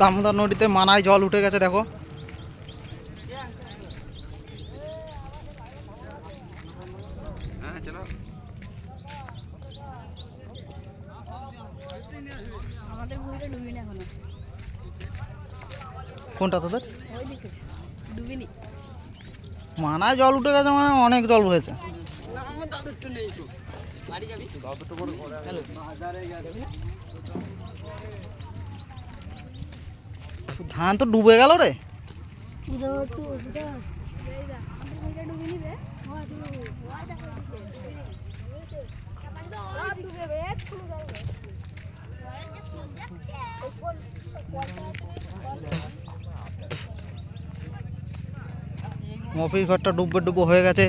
দামোদর নদীতে মানায় জল উঠে গেছে দেখো। কোনটা তোদের? মানায় জল উঠে গেছে মানে অনেক জল ধান তো ডুবে গেল রে। মফির ঘরটা ডুববে ডুবো হয়ে গেছে।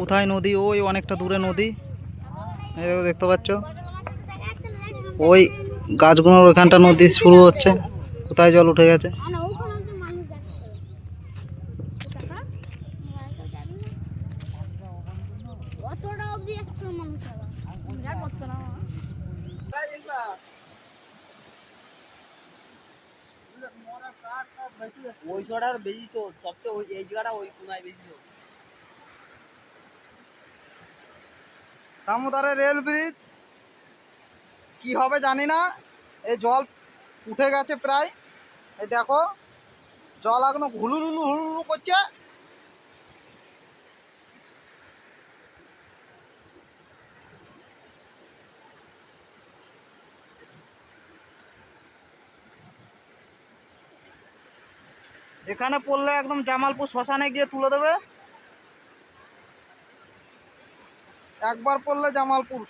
কোথায় নদী? ওই অনেকটা দূরে নদী। দেখতে পাচ্ছ? ওই গাছগুলোর ওইখানটা নদী শুরু হচ্ছে। কোথায় জল উঠে গেছে? ওই জোড়ার বেশি তো, সবচেয়ে এই জায়গাটা ওই কোনায় বেশি তো। দামোদরের রেল ব্রিজ। কি হবে জানি না। এই জল উঠে গেছে প্রায়। এই দেখো, জল একদম হুলুলুলু হুলুলু করছে। এখানে পড়লে একদম জামালপুর শ্মশানে গিয়ে তুলে দেবে। একবার পড়লে জামালপুর।